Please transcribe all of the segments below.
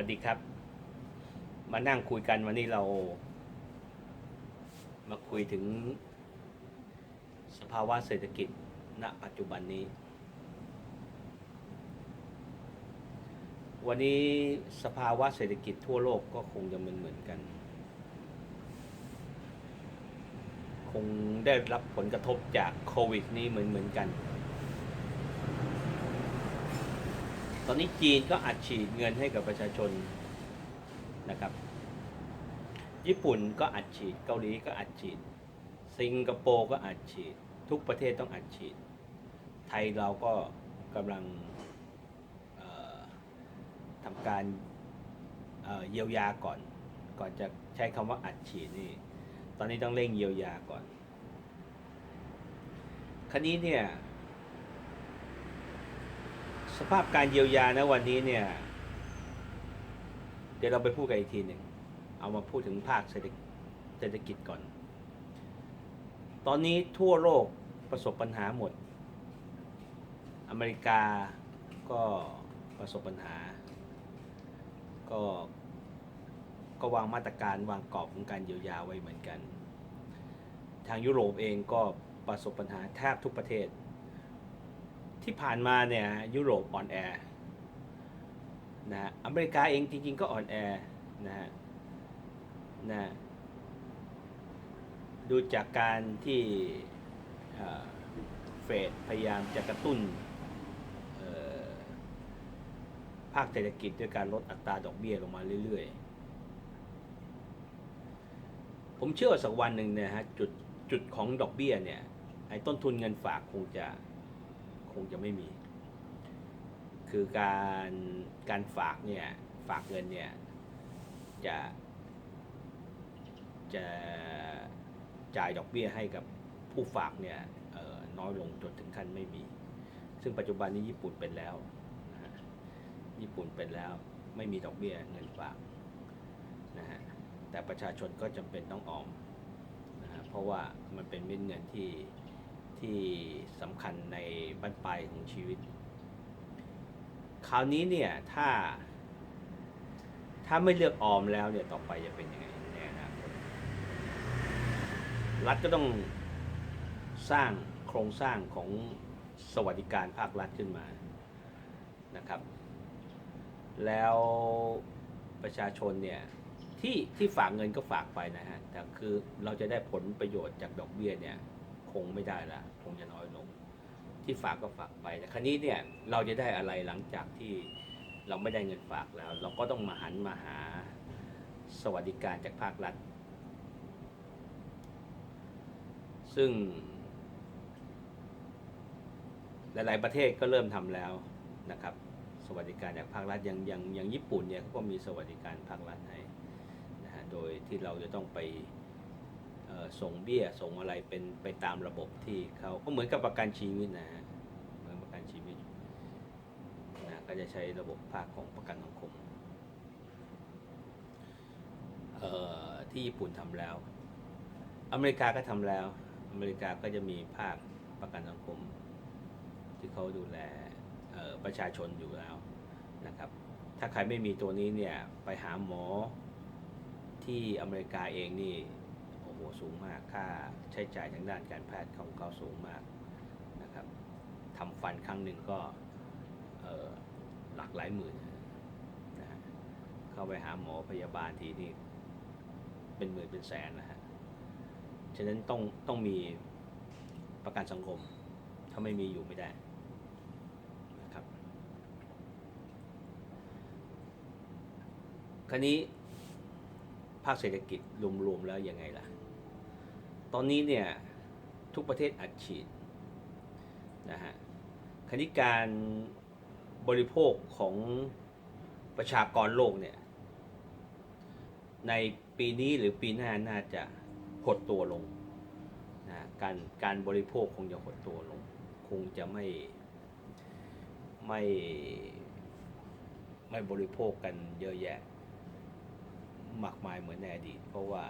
วัสดีครับ มานั่งคุยกันวันนี้เรา มาคุยถึง สภาวะเศรษฐกิจณ ปัจจุบันนี้ วันนี้สภาวะเศรษฐกิจทั่วโลกก็คงจะเหมือนเหมือนกัน คงได้รับผลกระทบจากโควิดนี้เหมือนเหมือนกัน ตอนนี้จีนก็อัดฉีดเงินให้กับประชาชนนะครับ ญี่ปุ่นก็อัดฉีด เกาหลีก็อัดฉีด สิงคโปร์ก็อัดฉีด ทุกประเทศต้องอัดฉีด ไทยเราก็กำลังทำการเเยียวยาก่อน ก่อนจะใช้คำว่าอัดฉีดนี่ ตอนนี้ต้องเร่งเยียวยาก่อน คราวนี้เนี่ย สภาพการเยียวยานะวันนี้เนี่ย เดี๋ยวเราไปพูดกันอีกทีหนึ่งเอามาพูดถึงภาคเศรษฐเศรษฐกิจก่อน ตอนนี้ทั่วโลกประสบปัญหาหมด อเมริกาก็ประสบปัญหา ก็ก็วางมาตรการวางกรอบของการเยียวยาไว้เหมือนกัน ทางยุโรปเองก็ประสบปัญหาแทบทุกประเทศ ที่ผ่านมาเนี่ยยุโรปอ่อนแอนะฮะอเมริกาเองจริง ๆ ก็อ่อนแอนะฮะนะดูจากการที่เฟดพยายามจะกระตุ้นภาคเศรษฐกิจด้วยการลดอัตราดอกเบี้ยลงมาเรื่อยๆ ผมเชื่อว่าสักวันหนึ่งเนี่ยฮะจุดจุดของดอกเบี้ยเนี่ยไอ้ต้นทุนเงินฝากคงจะ งจะไม่มี คือการการฝากเนี่ยฝากเงินเนี่ยจะจะจ่ายดอกเบี้ยให้กับผู้ฝากเนี่ยน้อยลงจนถึงขั้นไม่มี ซึ่งปัจจุบันนี้ญี่ปุ่นเป็นแล้ว ญี่ปุ่นเป็นแล้วไม่มีดอกเบี้ยเงินฝากนะฮะ แต่ประชาชนก็จำเป็นต้องออมนะฮะ เพราะว่ามันเป็นเม็ดเงินที่ ที่สำคัญในบั้นปลายของชีวิต คราวนี้เนี่ยถ้า ถ้าไม่เลือกออมแล้วเนี่ยต่อไปจะเป็นยังไงในอนาคตรัฐก็ต้องสร้างโครงสร้างของสวัสดิการภาครัฐขึ้นมานะครับ แล้วประชาชนเนี่ยที่ที่ฝากเงินก็ฝากไปนะฮะแต่คือเราจะได้ผลประโยชน์จากดอกเบี้ยเนี่ย คงไม่ได้ละคงจะน้อยลง ที่ฝากก็ฝากไปแต่ครั้นี้เนี่ยเราจะได้อะไรหลังจากที่เราไม่ได้เงินฝากแล้ว เราก็ต้องมาหันมาหาสวัสดิการจากภาครัฐ ซึ่ง หลาย ๆ ประเทศก็เริ่มทำแล้วนะครับ สวัสดิการจากภาครัฐอย่างอย่างอย่างญี่ปุ่นเนี่ยเขาก็มีสวัสดิการภาครัฐให้นะฮะโดยที่เราจะต้องไป ส่งเบี้ยส่งอะไรเป็นไปตามระบบที่เขาก็เหมือนกับประกันชีวิตนะฮะเหมือนประกันชีวิตนะก็จะใช้ระบบภาคของประกันสังคมที่ญี่ปุ่นทำแล้ว อเมริกาก็ทำแล้ว อเมริกาก็จะมีภาคประกันสังคม ที่เขาดูแลประชาชนอยู่แล้วนะครับ ถ้าใครไม่มีตัวนี้เนี่ยไปหาหมอที่อเมริกาเองนี่ โอ้โหสูงมาก ค่าใช้จ่ายทางด้านการแพทย์ของเขาสูงมากนะครับทำฟันครั้งหนึ่งก็หลักหลายหมื่นนะฮะเข้าไปหาหมอพยาบาลทีนี่เป็นหมื่นเป็นแสนนะฮะ ฉะนั้นต้องต้องมีประกันสังคม ถ้าไม่มีอยู่ไม่ได้นะครับคราวนี้ภาคเศรษฐกิจรวมๆแล้วยังไงล่ะ ตอนนี้เนี่ยทุกประเทศอัดฉีดนะฮะคราวนี้การบริโภคของประชากรโลกเนี่ยในปีนี้หรือปีหน้าน่าจะหดตัวลงนะการการบริโภคคงจะหดตัวลง คงจะไม่ไม่ไม่บริโภคกันเยอะแยะมากมายเหมือนในอดีตเพราะว่า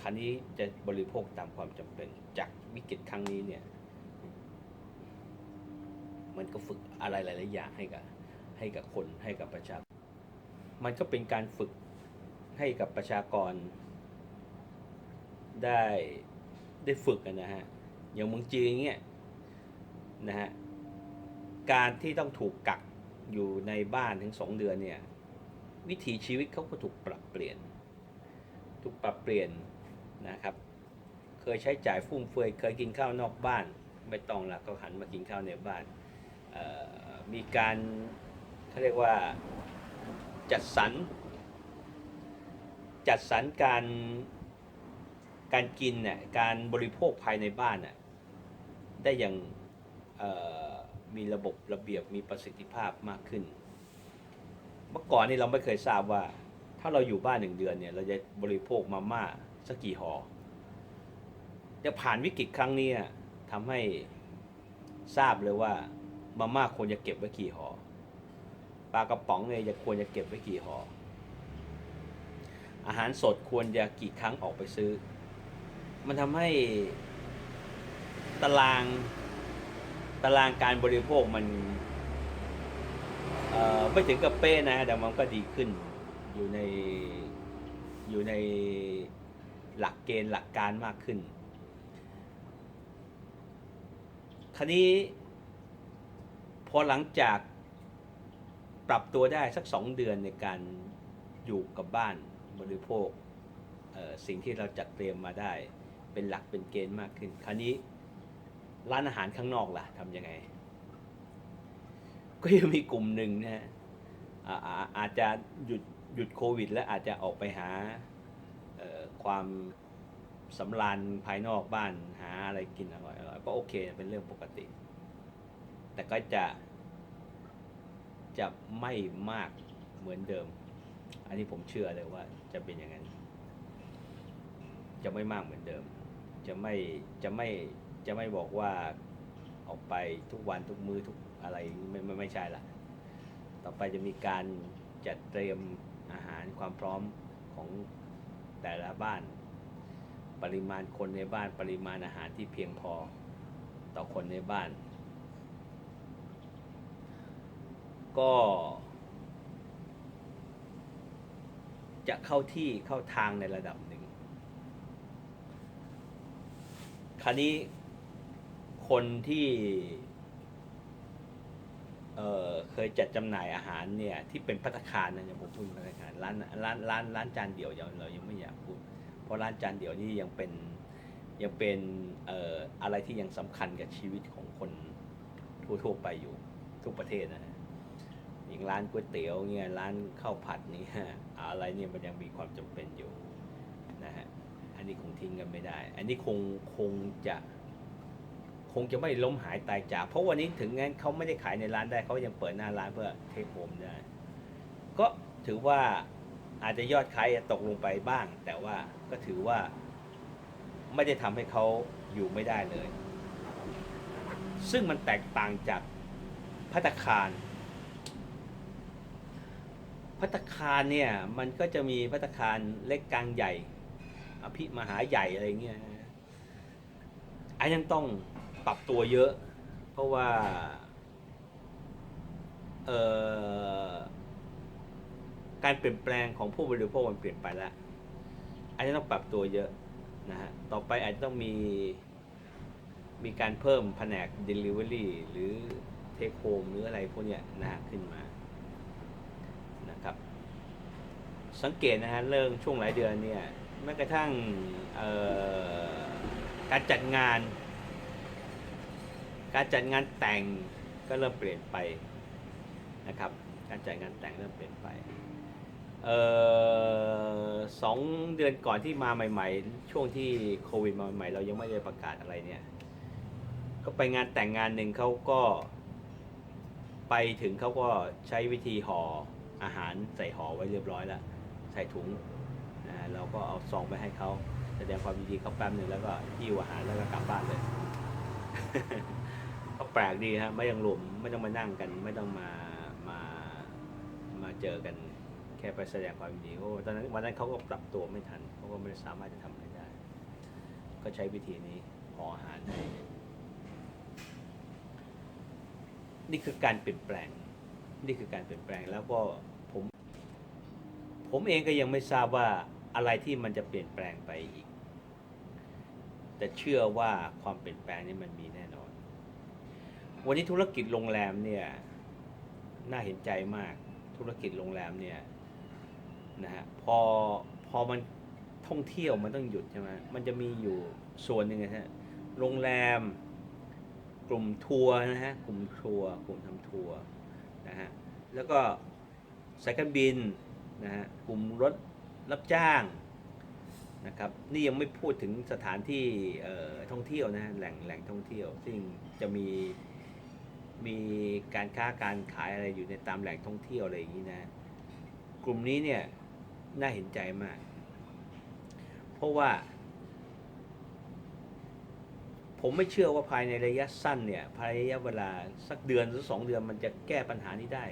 ครั้นี้จะบริโภคตามความจำเป็น จากวิกฤตครั้งนี้เนี่ย มันก็ฝึกอะไรหลาย ๆ อย่างให้กับให้กับคนให้กับประชาชนมันก็เป็นการฝึกให้กับประชากรได้ได้ฝึกกันนะฮะ อย่างเมืองจีนอย่างเงี้ยนะฮะ การที่ต้องถูกกักอยู่ในบ้านถึงสองเดือนเนี่ย วิถีชีวิตเขาก็ถูกปรับเปลี่ยน ถูกปรับเปลี่ยน นะครับ เคยใช้จ่ายฟุ่มเฟือยเคยกินข้าวนอกบ้าน ไม่ต้องละก็หันมากินข้าวในบ้านมีการเขาเรียกว่าจัดสรรจัดสรรการการกินเนี่ยการบริโภคภายในบ้านน่ะได้อย่างมีระบบระเบียบมีประสิทธิภาพมากขึ้น เมื่อก่อนนี่เราไม่เคยทราบว่า ถ้าเราอยู่บ้านหนึ่งเดือนเนี่ยเราจะบริโภคมาม่า สักกี่ห่อแต่ผ่านวิกฤตครั้งนี้อะทำให้ทราบเลยว่ามาม่าควรจะเก็บไว้กี่ห่อปลากระป๋องเนี่ยจะควรจะเก็บไว้กี่ห่ออาหารสดควรจะกี่ครั้งออกไปซื้อ มันทำให้ตารางตารางการบริโภคมันไม่ถึงกับเป้นะ แต่มันก็ดีขึ้นอยู่ในอยู่ใน หลักเกณฑ์หลักการมากขึ้น คราวนี้ พอหลังจากปรับตัวได้สักสองเดือนในการอยู่กับบ้านบริโภคสิ่งที่เราจัดเตรียมมาได้ เป็นหลักเป็นเกณฑ์มากขึ้น คราวนี้ร้านอาหารข้างนอกล่ะทำยังไง ก็ยังมีกลุ่มหนึ่งนะฮะอาจจะหยุดหยุดโควิด แล้วอาจจะออกไปหา ความสำราญภายนอกบ้านหาอะไรกินอร่อยๆก็โอเคเป็นเรื่องปกติ แต่ก็จะ จะไม่มากเหมือนเดิม อันนี้ผมเชื่อเลยว่าจะเป็นอย่างนั้น จะไม่มากเหมือนเดิม จะไม่จะไม่จะไม่บอกว่าออกไปทุกวันทุกมือทุกอะไรไม่ไม่ไม่ใช่ละต่อไปจะมีการจัดเตรียมอาหารความพร้อมของ แต่ละบ้าน ปริมาณคนในบ้านปริมาณอาหารที่เพียงพอต่อคนในบ้าน ก็จะเข้าที่เข้าทางในระดับหนึ่ง คราวนี้คนที่ เอ่อเคยจัดจำหน่ายอาหารเนี่ยที่เป็นพัตตาคารนะอย่างผมพูดพัตตาคารร้านร้านร้านร้านจานเดี่ยวยังเรายังไม่อยากพูดเพราะร้านจานเดี่ยวนี่ยังเป็นยังเป็นเอ่ออะไรที่ยังสำคัญกับชีวิตของคนทั่วๆไปอยู่ทุกประเทศนะฮะอย่างร้านก๋วยเตี๋ยวเนี่ยร้านข้าวผัดนี่ฮะอะไรเนี่ยมันยังมีความจำเป็นอยู่นะฮะอันนี้คงทิ้งกันไม่ได้ อันนี้คงคงจะ คงจะไม่ล้มหายตายจาก เพราะวันนี้ถึงงั้นเขาไม่ได้ขายในร้านได้เขายังเปิดหน้าร้านเพื่อเทคโฮมได้ ก็ถือว่าอาจจะยอดขายตกลงไปบ้าง แต่ว่าก็ถือว่าไม่ได้ทำให้เขาอยู่ไม่ได้เลย ซึ่งมันแตกต่างจากพัตคารพัตคารเนี่ยมันก็จะมีพัตคารเล็กกลางใหญ่ อภิมหาใหญ่อะไรเงี้ยอันนั้นต้อง ปรับตัวเยอะ เพราะว่าเออการเปลี่ยนแปลงของผู้บริโภคมันเปลี่ยนไปแล้วอาจจะต้องปรับตัวเยอะนะฮะต่อไปอาจจะต้องมีมีการเพิ่มแผนก Delivery หรือ Take Home หรืออะไรพวกเนี้ยนะฮะขึ้นมานะครับ สังเกตนะฮะเรื่องช่วงหลายเดือนเนี่ยแม้กระทั่งการจัดงาน การจัดงานแต่งก็เริ่มเปลี่ยนไปนะครับ การจัดงานแต่งเริ่มเปลี่ยนไปเอ่อสองเดือนก่อนที่มาใหม่ ๆ ช่วงที่โควิดมาใหม่ๆเรายังไม่ได้ประกาศอะไรเนี่ย ก็ไปงานแต่งงานหนึ่งเขาก็ ไปถึงเขาก็ใช้วิธีห่ออาหารใส่ห่อไว้เรียบร้อยแล้วใส่ถุงนะเราก็เอาซองไปให้เขาแสดงความยินดีเขาแป๊บหนึ่งแล้วก็หิ้วอาหารแล้วก็กลับบ้านเลย ปลกดีฮะไม่ต้องรวมไม่ต้องมานั่งกัน ไม่ต้องมามามาเจอกันแค่ไปแสดงความยินดีโอ้ตอนนั้นวันนั้นเขาก็ปรับตัวไม่ทันเขาก็ไม่สามารถจะทำอะไรได้ ก็ใช้วิธีนี้ห่ออาหารให้นี่คือการเปลี่ยนแปลง นี่คือการเปลี่ยนแปลงแล้วก็ผม ผมเองก็ยังไม่ทราบว่าอะไรที่มันจะเปลี่ยนแปลงไปอีก แต่เชื่อว่าความเปลี่ยนแปลงนี้มันมีแน่นอน วันนี้ธุรกิจโรงแรมเนี่ยน่าเห็นใจมากธุรกิจโรงแรมเนี่ยนะฮะพอพอมันท่องเที่ยวมันต้องหยุดใช่ไหมมันจะมีอยู่ส่วนหนึ่งนะฮะโรงแรม กลุ่มทัวร์นะฮะกลุ่มทัวร์กลุ่มทำทัวร์นะฮะแล้วก็สายการบินนะฮะกลุ่มรถรับจ้างนะครับนี่ยังไม่พูดถึงสถานที่ท่องเที่ยวนะแหล่งแหล่งท่องเที่ยว ซึ่งจะมี มีการค้าการขายอะไรอยู่ในตามแหล่งท่องเที่ยวอะไรอย่างนี้นะ กลุ่มนี้เนี่ยน่าเห็นใจมาก เพราะว่า ผมไม่เชื่อว่าภายในระยะสั้นเนี่ยภายในระยะเวลาสักเดือนหรือสองเดือนมันจะแก้ปัญหานี้ได้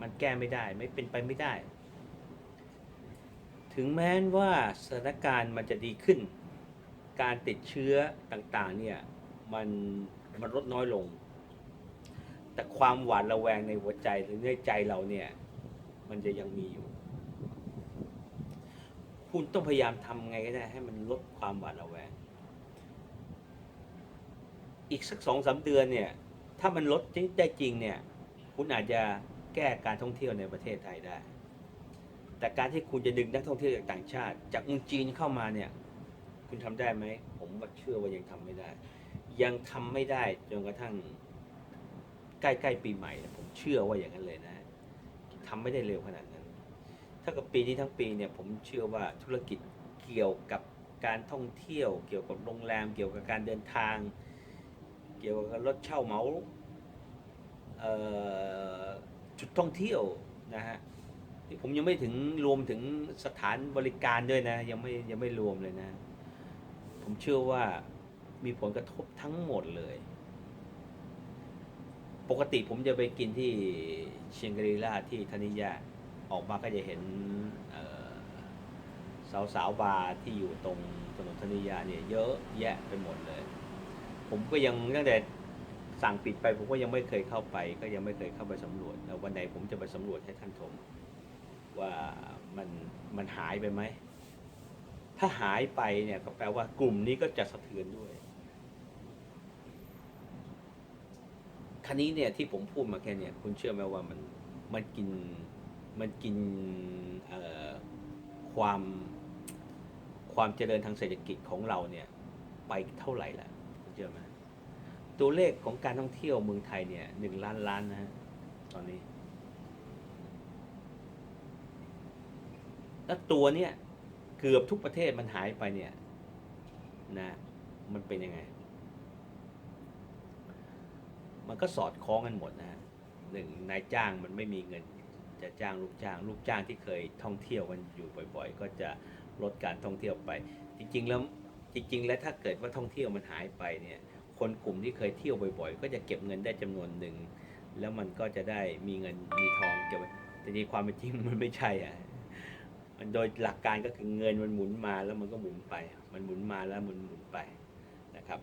มันแก้ไม่ได้ไม่เป็นไปไม่ได้ ถึงแม้ว่าสถานการณ์มันจะดีขึ้น การติดเชื้อต่างๆเนี่ยมันมันลดน้อยลง แต่ความหวาดระแวงในหัวใจหรือในใจเราเนี่ย มันจะยังมีอยู่ คุณต้องพยายามทำไงก็ได้ ให้มันลดความหวาดระแวง อีกสักสองสามเดือนเนี่ย ถ้ามันลดได้จริงเนี่ย คุณอาจจะแก้การท่องเที่ยวในประเทศไทยได้ แต่การที่คุณจะดึงนักท่องเที่ยวจากต่างชาติ จากเมืองจีนเข้ามาเนี่ย คุณทำได้ไหม ผมว่าเชื่อว่ายังทำไม่ได้ ยังทำไม่ได้จนกระทั่ง ใกล้ๆปีใหม่นะผมเชื่อว่าอย่างนั้นเลยนะทำไม่ได้เร็วขนาดนั้น ถ้ากับปีนี้ทั้งปีเนี่ยผมเชื่อว่าธุรกิจเกี่ยวกับการท่องเที่ยว เกี่ยวกับโรงแรม เกี่ยวกับการเดินทาง เกี่ยวกับรถเช่าเหมาจุดท่องเที่ยวนะฮะที่ผมยังไม่ถึงรวมถึงสถานบริการด้วยนะ ยังไม่ยังไม่รวมเลยนะ ผมเชื่อว่ามีผลกระทบทั้งหมดเลย ปกติผมจะไปกินที่เชียงกรีลาที่ธนิยาออกมาก็จะเห็นสาวสาวบาร์ที่อยู่ตรงถนนธนิยาเนี่ยเยอะแยะไปหมดเลย ผมก็ยังตั้งแต่สั่งปิดไปผมก็ยังไม่เคยเข้าไป ก็ยังไม่เคยเข้าไปสำรวจแล้ววันไหนผมจะไปสำรวจให้ท่านชมว่ามันมันหายไปไหม ถ้าหายไปเนี่ยก็แปลว่ากลุ่มนี้ก็จะสะเทือนด้วย คันนี้เนี่ยที่ผมพูดมาแค่เนี่ยคุณเชื่อไหมว่ามันมันกินมันกินเอ่อความความเจริญทางเศรษฐกิจของเราเนี่ยไปเท่าไหร่ละคุณเชื่อไหมตัวเลขของการท่องเที่ยวเมืองไทยเนี่ยหนึ่งล้านล้านนะฮะตอนนี้ แล้วตัวเนี่ยเกือบทุกประเทศมันหายไปเนี่ยนะมันเป็นยังไง มันก็สอดคล้องกันหมดนะฮะหนึ่งนายจ้างมันไม่มีเงินจะจ้างลูกจ้าง ลูกจ้างที่เคยท่องเที่ยวกันอยู่บ่อย ๆ ก็จะลดการท่องเที่ยวไป จริง ๆ แล้วจริง ๆ แล้วถ้าเกิดว่าท่องเที่ยวมันหายไปเนี่ยคนกลุ่มที่เคยเที่ยวบ่อยๆ ก็จะเก็บเงินได้จำนวนหนึ่ง แล้วมันก็จะได้มีเงินมีทองเก็บแต่จริงๆความเป็นจริงมันไม่ใช่อะมันโดยหลักการก็คือเงินมันหมุนมาแล้วมันก็หมุนไป มันหมุนมาแล้วมันหมุนไปนะครับ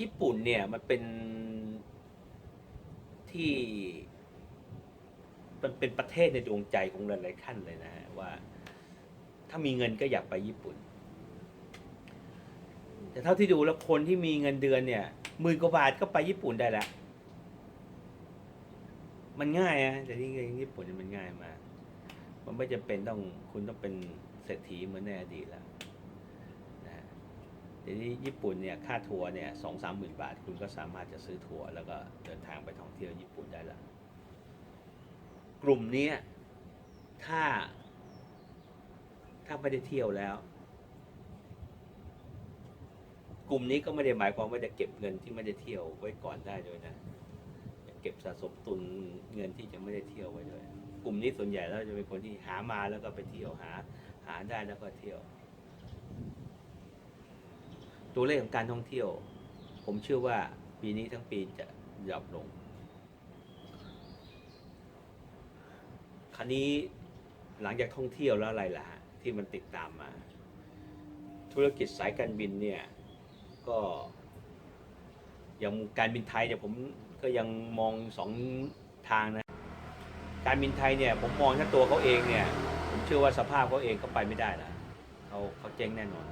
ญี่ปุ่นเนี่ยมันเป็นที่มันเป็นประเทศในดวงใจของหลายๆท่านเลยนะว่า ถ้ามีเงินก็อยากไปญี่ปุ่น แต่เท่าที่ดูแล้วคนที่มีเงินเดือนเนี่ยหมื่นกว่าบาทก็ไปญี่ปุ่นได้ล้วมันง่ายอะแต่ที่ญี่ปุ่นมันง่ายมากมันไม่จำเป็นต้องคุณต้องเป็นเศรษฐีเหมือนในอดีตแล้วนะฮะ เดี๋ยวนี้ญี่ปุ่นเนี่ยค่าทัวร์เนี่ยสองสามหมื่นบาท คุณก็สามารถจะซื้อทัวร์แล้วก็เดินทางไปท่องเที่ยวญี่ปุ่นได้ล้วกลุ่มนี้ถ้า ถ้าไม่ได้เที่ยวแล้ว กลุ่มนี้ก็ไม่ได้หมายความว่าจะเก็บเงินที่ไม่ได้เที่ยวไว้ก่อนได้ด้วยนะเก็บสะสมตุนเงินที่จะไม่ได้เที่ยวไว้ด้วย กลุ่มนี้ส่วนใหญ่แล้วจะเป็นคนที่หามาแล้วก็ไปเที่ยวหา หาได้แล้วก็เที่ยว ตัวเลขของการท่องเที่ยว ผมเชื่อว่าปีนี้ทั้งปีจะดรอปลง คราวนี้หลังจากท่องเที่ยวแล้วอะไรล่ะฮะที่มันติดตามมา ธุรกิจสายการบินเนี่ย ก็อย่างการบินไทยเนี่ยผมก็ยังมองสองทางนะ การบินไทยเนี่ยผมมองถ้าตัวเขาเองเนี่ย ผมเชื่อว่าสภาพเขาเองก็ไปไม่ได้แล้วเขาเขาเจ๊งแน่นอน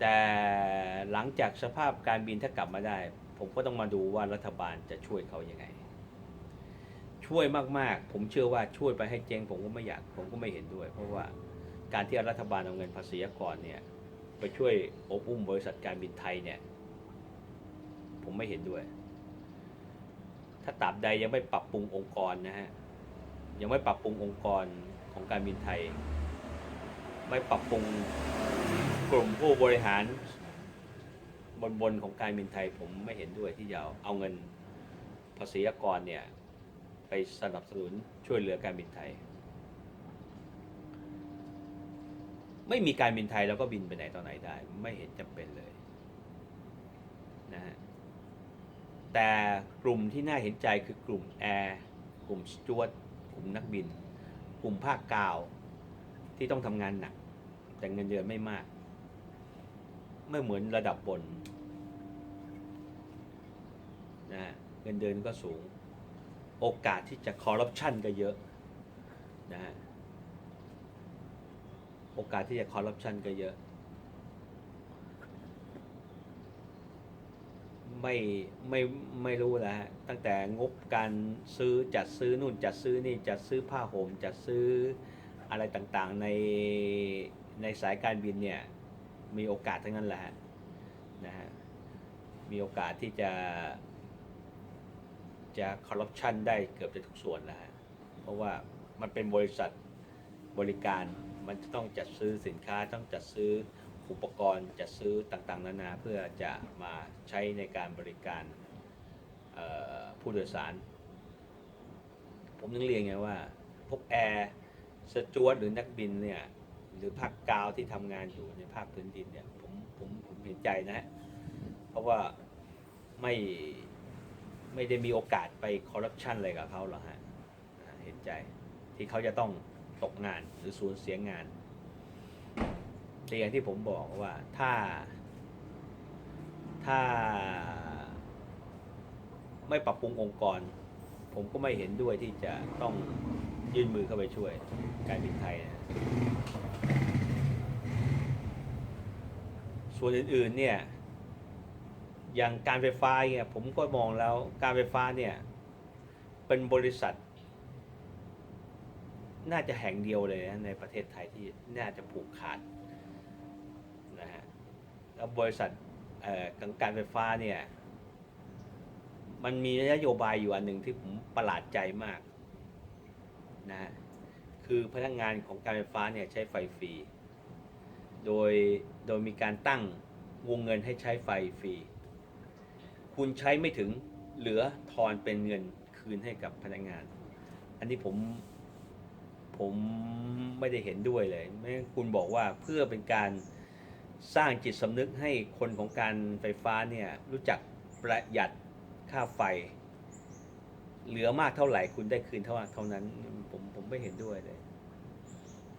แต่หลังจากสภาพการบินถ้ากลับมาได้ ผมก็ต้องมาดูว่ารัฐบาลจะช่วยเขายังไง ช่วยมากๆ ผมเชื่อว่าช่วยไปให้เจ๊งผมก็ไม่อยากผมก็ไม่เห็นด้วย เพราะว่าการที่รัฐบาลเอาเงินภาษีก่อนเนี่ยไปช่วยอบอุ้มบริษัทการบินไทยเนี่ย ผมไม่เห็นด้วย ถ้าตราบใดยังไม่ปรับปรุงองค์กรนะฮะยังไม่ปรับปรุงองค์กรของการบินไทย ไม่ปรับปรุง กลุ่มผู้บริหารบนบนของการบินไทยผมไม่เห็นด้วยที่จะเอาเงินภาษีกรเนี่ย ไปสนับสนุนช่วยเหลือการบินไทย ไม่มีการบินไทยแล้วก็บินไปไหนต่อไหนได้ ไม่เห็นจำเป็นเลยนะฮะแต่กลุ่มที่น่าเห็นใจคือกลุ่มแอร์กลุ่มสจวตกลุ่มนักบิน กลุ่มภาคกาวที่ต้องทำงานหนัก แต่เงินเดือนไม่มาก ไม่เหมือนระดับบนนะฮะเงินเดือนก็สูง โอกาสที่จะคอร์รัปชันก็เยอะนะฮะโอกาสที่จะคอร์รัปชันก็เยอะ ไม่ไม่ไม่รู้แล้วฮะตั้งแต่งบการซื้อจัดซื้อนู่นจัดซื้อนี่จัดซื้อผ้าห่มจัดซื้ออะไรต่างๆในในสายการบินเนี่ย มีโอกาสทั้งนั้นแหละนะฮะมีโอกาสที่จะจะคอร์รัปชันได้เกือบจะทุกส่วนแล้วฮะเพราะว่ามันเป็นบริษัทบริการมันจะต้องจัดซื้อสินค้าต้องจัดซื้ออุปกรณ์จัดซื้อต่างๆ นานาเพื่อจะมาใช้ในการบริการผู้โดยสาร ผมนึกเรียนไงว่า พวกแอร์สจวตหรือนักบินเนี่ย หรือภาคกาวที่ทำงานอยู่ในภาคพื้นดินเนี่ยผมผมผมเห็นใจนะฮะเพราะว่าไม่ไม่ได้มีโอกาสไปคอร์รัปชันอะไรกับเขาหรอกฮะนะฮะเห็นใจที่เขาจะต้องตกงานหรือสูญเสียงานแต่อย่างที่ผมบอกว่าถ้า ถ้าไม่ปรับปรุงองค์กร ผมก็ไม่เห็นด้วยที่จะต้องยื่นมือเข้าไปช่วยการบินไทยนะ ส่วนอื่นๆเนี่ยอย่างการไฟฟ้าเนี่ยผมก็มองแล้วการไฟฟ้าเนี่ยเป็นบริษัท น่าจะแห่งเดียวเลยนะในประเทศไทยที่น่าจะผูกขาดนะฮะแล้วบริษัทเอ่อการไฟฟ้าเนี่ยมันมีนโยบายอยู่อันหนึ่งที่ผมประหลาดใจมากนะฮะคือพนักงานของการไฟฟ้าเนี่ยใช้ไฟฟรี โดยโดยมีการตั้งวงเงินให้ใช้ไฟฟรี คุณใช้ไม่ถึงเหลือทอนเป็นเงินคืนให้กับพนักงาน อันนี้ผมผมไม่ได้เห็นด้วยเลยไม่งั้นคุณบอกว่าเพื่อเป็นการสร้างจิตสำนึกให้คนของการไฟฟ้าเนี่ยรู้จักประหยัดค่าไฟ เหลือมากเท่าไหร่คุณได้คืนเท่าเท่านั้น ผมผมไม่เห็นด้วยเลย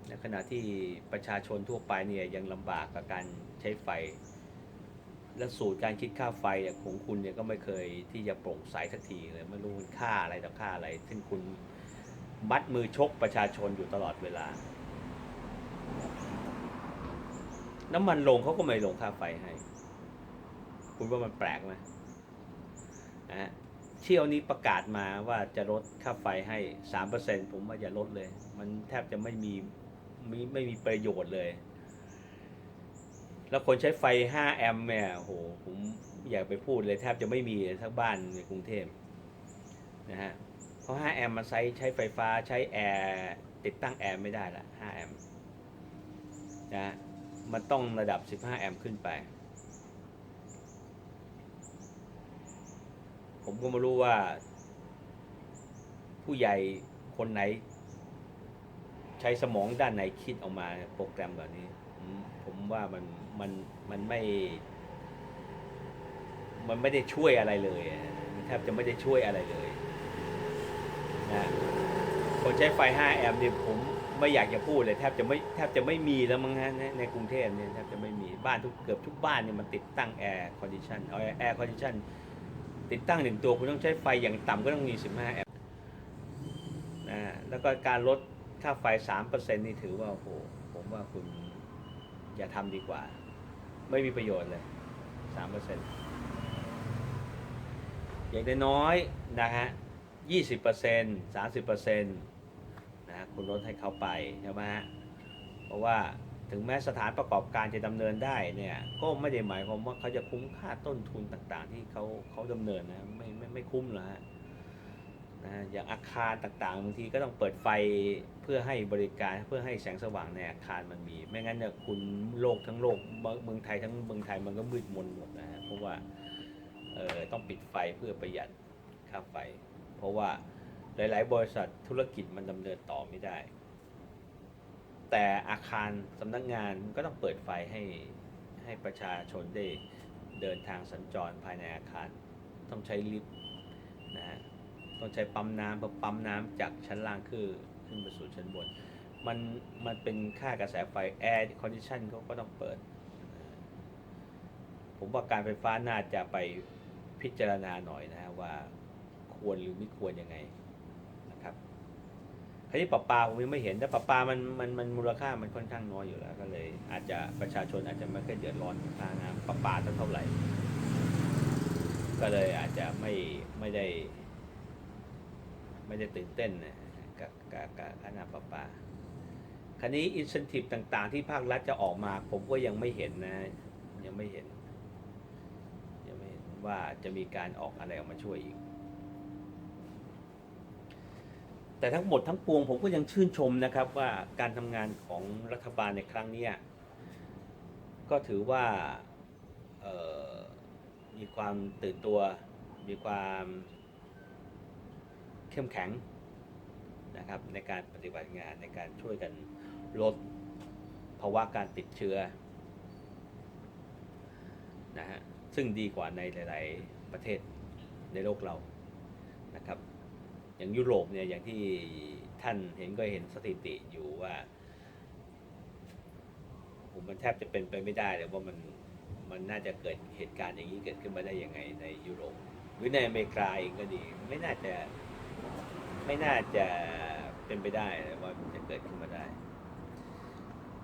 ในขณะที่ประชาชนทั่วไปเนี่ยยังลำบากกับการใช้ไฟ และสูตรการคิดค่าไฟเนี่ยของคุณเนี่ยก็ไม่เคยที่จะโปร่งใสสักทีเลยไม่รู้มันค่าอะไรต่อค่าอะไร ซึ่งคุณมัดมือชกประชาชนอยู่ตลอดเวลา น้ำมันลงเขาก็ไม่ลงค่าไฟให้ คุณว่ามันแปลกไหมนะฮะเที่ยวนี้ประกาศมาว่าจะลดค่าไฟให้สามเปอร์เซ็นผมว่าอย่าลดเลย มันแทบจะไม่มี มีไม่มีประโยชน์เลย แล้วคนใช้ไฟ 5 แอมป์เนี่ยโหผมอยากไปพูดเลยแทบจะไม่มีทั้งบ้านในกรุงเทพนะฮะเพราะ 5 แอมป์มาใช้ใช้ไฟฟ้าใช้แอร์ติดตั้งแอร์ไม่ได้ละ 5 แอมป์นะฮะมันต้องระดับ 15 แอมป์ขึ้นไป ผมก็ไม่รู้ว่า ผู้ใหญ่คนไหน ช้สมองด้านไหนคิดออกมาโปรแกรมแบบนี้ผมว่ามันมันมันไม่ มันไม่ได้ช่วยอะไรเลยแทบจะไม่ได้ช่วยอะไรเลยนะคนใช้ไฟ 5 แอมป์เนี่ยผมไม่อยากจะพูดเลยแทบจะไม่แทบจะไม่มีแล้วมั้งฮะในกรุงเทพเนี่ยแทบจะไม่มีบ้านทุกเกือบทุกบ้านเนี่ยมันติดตั้งแอร์คอนดิชันเอาแอร์คอนดิชันติดตั้งหนึ่งตัวคุณต้องใช้ไฟอย่างต่ำก็ต้องมี 15 แอมป์อ่าแล้วก็การลด ค่าไฟสามเปอร์เซ็นนี่ถือว่าโอ้โหผมว่าคุณอย่าทำดีกว่า ไม่มีประโยชน์เลยสามเปอร์เซ็นอย่างน้อยนะฮะยี่สิบเปอร์เซ็นสามสิบเปอร์เซ็นนะฮะคุณลดให้เขาไปใช่ไหมฮะเพราะว่าถึงแม้สถานประกอบการจะดำเนินได้เนี่ยก็ไม่ได้หมายความว่าเขาจะคุ้มค่าต้นทุนต่างๆ ที่เขาเขาดำเนินนะไม่ไม่ไม่คุ้มหรอกฮะ นะฮะอย่างอาคารต่างๆบางทีก็ต้องเปิดไฟเพื่อให้บริการเพื่อให้แสงสว่างในอาคารมันมี ไม่งั้นเนี่ยคุณโลกทั้งโลกเมืองไทยทั้งเมืองไทยมันก็มืดมนหมดนะฮะเพราะว่าเออต้องปิดไฟเพื่อประหยัดค่าไฟ เพราะว่าหลาย ๆ บริษัทธุรกิจมันดำเนินต่อไม่ได้ แต่อาคารสำนักงานก็ต้องเปิดไฟให้ให้ประชาชนได้เดินทางสัญจรภายในอาคาร ต้องใช้ลิฟต์นะฮะ ต้องใช้ปั๊มน้ำเพราะปั๊มน้ำจากชั้นล่างขึ้นขึ้นไปสู่ชั้นบน มันมันเป็นค่ากระแสไฟแอร์คอนดิชันเขาก็ต้องเปิด ผมว่าการไฟฟ้าน่าจะไปพิจารณาหน่อยนะฮะว่าควรหรือไม่ควรยังไงนะครับคราวนี้ปรับปลาผมยังไม่เห็นแต่ปรับปลามันมันมันมูลค่ามันค่อนข้างน้อยอยู่แล้วก็เลย อาจจะประชาชนอาจจะไม่ค่อยเดือดร้อนค่าน้ำปรับปลาเท่าไหร่ ก็เลยอาจจะไม่ไม่ได้ ไม่ได้ตื่นเต้นนะกับกับกับค่าน้ำประปา คราวนี้อินสันティブต่างๆ ที่ภาครัฐจะออกมา ผมก็ยังไม่เห็นนะ ยังไม่เห็น ยังไม่เห็นว่าจะมีการออกอะไรออกมาช่วยอีก แต่ทั้งหมดทั้งปวงผมก็ยังชื่นชมนะครับว่าการทำงานของรัฐบาลในครั้งเนี้ยก็ถือว่าเอ่อมีความตื่นตัว มีความ เข้มแข็งนะครับในการปฏิบัติงานในการช่วยกันลดภาวะการติดเชื้อนะฮะซึ่งดีกว่าในหลาย ๆ ประเทศในโลกเรานะครับ อย่างยุโรปเนี่ยอย่างที่ท่านเห็นก็เห็นสถิติอยู่ว่าผมมันแทบจะเป็นไปไม่ได้เลยว่ามันมันน่าจะเกิดเหตุการณ์อย่างนี้เกิดขึ้นมาได้ยังไงในยุโรปหรือในอเมริกาเองก็ดี ไม่น่าจะ ไม่น่าจะเป็นไปได้ว่ามันจะเกิดขึ้นมาได้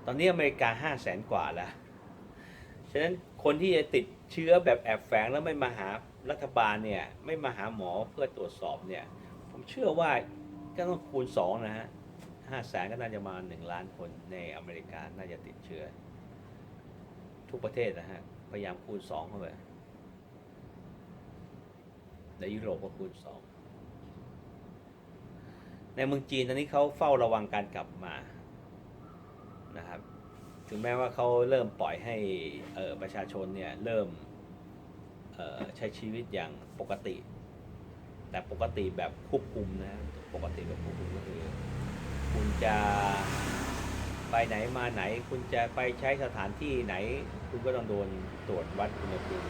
ตอนนี้อเมริกาห้าแสนกว่าแล้ว ฉะนั้นคนที่จะติดเชื้อแบบแอบแฝงแล้วไม่มาหารัฐบาลเนี่ยไม่มาหาหมอเพื่อตรวจสอบเนี่ยผมเชื่อว่าก็ต้องคูณสองนะฮะห้าแสนก็น่าจะมาหนึ่งล้านคนในอเมริกาน่าจะติดเชื้อ ทุกประเทศนะฮะพยายามคูณสองเข้าไปในยุโรปก็คูณสอง ในเมืองจีนตอนนี้เขาเฝ้าระวังการกลับมานะครับ ถึงแม้ว่าเขาเริ่มปล่อยให้ประชาชนเนี่ยเริ่มใช้ชีวิตอย่างปกติ แต่ปกติแบบควบคุมนะปกติแบบควบคุมก็คือ คุณจะไปไหนมาไหน คุณจะไปใช้สถานที่ไหน คุณก็ต้องโดนตรวจวัดอุณหภูมิ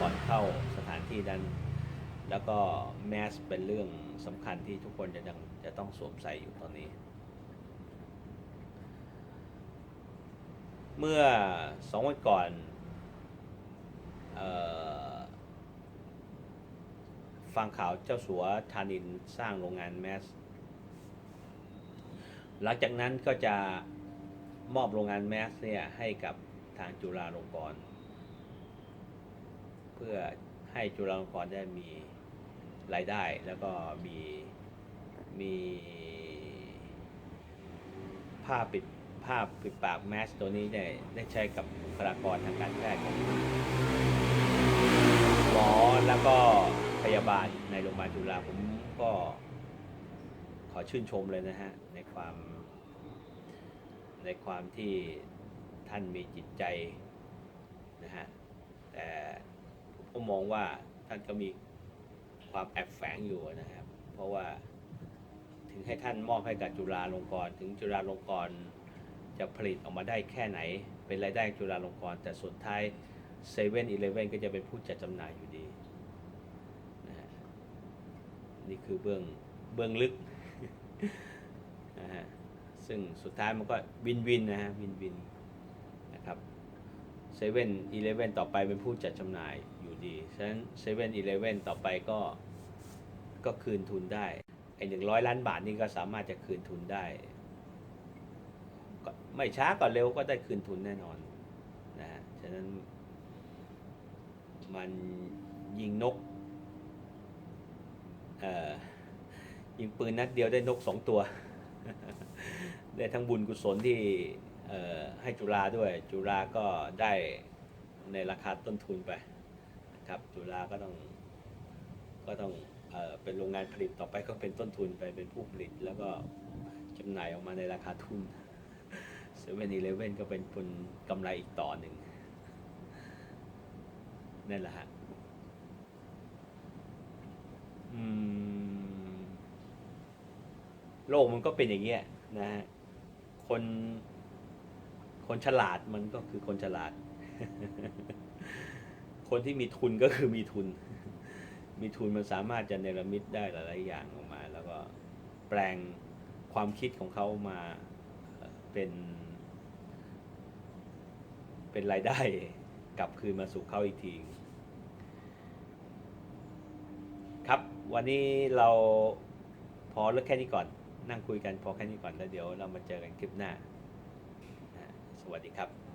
ก่อนเข้าสถานที่นั้น แล้วก็แมสเป็นเรื่องสำคัญที่ทุกคนจะยังจะต้องสวมใส่อยู่ตอนนี้ เมื่อสองวันก่อนออฟังข่าวเจ้าสัวธานินสร้างโรงงานแมส หลังจากนั้นก็จะมอบโรงงานแมสเนี่ยให้กับทางจุฬาลงกรณ์เพื่อให้จุฬาลงกรณ์ได้มี รายได้แล้วก็มีมีผ้าปิดผ้าปิดปากแมสตัวนี้ได้ได้ใช้กับบุคลากรทางการแพทย์ของหมอแล้วก็พยาบาลในโรงพยาบาลจุฬาผมก็ขอชื่นชมเลยนะฮะ ในความในความที่ท่านมีจิตใจนะฮะ แต่ผมก็มองว่าท่านก็มี ความแอบแฝงอยู่นะครับ เพราะว่าถึงให้ท่านมอบให้กับจุฬาลงกรณ์ถึงจุฬาลงกรณ์จะผลิตออกมาได้แค่ไหน เป็นรายได้จุฬาลงกรณ์แต่สุดท้ายเซเว่นอีเลฟเว่นก็จะเป็นผู้จัดจำหน่ายอยู่ดีนะฮะนี่คือเบื้องเบื้องลึกนะฮะซึ่งสุดท้ายมันก็วินวินนะฮะวินวินนะครับเซเว่นอีเลฟเว่นต่อไปเป็นผู้จัดจำหน่าย ดีฉะนั้นเซเว่นอีเลฟเว่นต่อไปก็ก็คืนทุนได้ไอ้หนึ่งร้อยล้านบาทนี่ก็สามารถจะคืนทุนได้ก็ไม่ช้าก็เร็วก็ได้คืนทุนแน่นอนนะฮะฉะนั้นมันยิงนกเอ่อยิงปืนนัดเดียวได้นกสองตัว ได้ทั้งบุญกุศลที่เอ่อให้จุฬาด้วย จุฬาก็ได้ในราคาต้นทุนไป นะครับ จุฬาก็ต้องก็ต้องเอ่อเป็นโรงงานผลิตต่อไปก็เป็นต้นทุนไปเป็นผู้ผลิต แล้วก็จำหน่ายออกมาในราคาทุนเซเว่นอีเลเว่นก็เป็นผลกำไรอีกต่อหนึ่งนั่นแหละฮะโลกมันก็เป็นอย่างเงี้ยนะฮะคน คนฉลาดมันก็คือคนฉลาด คนที่มีทุนก็คือมีทุน มีทุนมันสามารถจะเนรมิตได้หลาย ๆ อย่างออกมา แล้วก็แปลงความคิดของเขามาเป็น เป็นรายได้กลับคืนมาสู่เขาอีกทีครับวันนี้เราพอเลิกแค่นี้ก่อน นั่งคุยกันพอแค่นี้ก่อนแล้วเดี๋ยวเรามาเจอกันคลิปหน้า สวัสดีครับ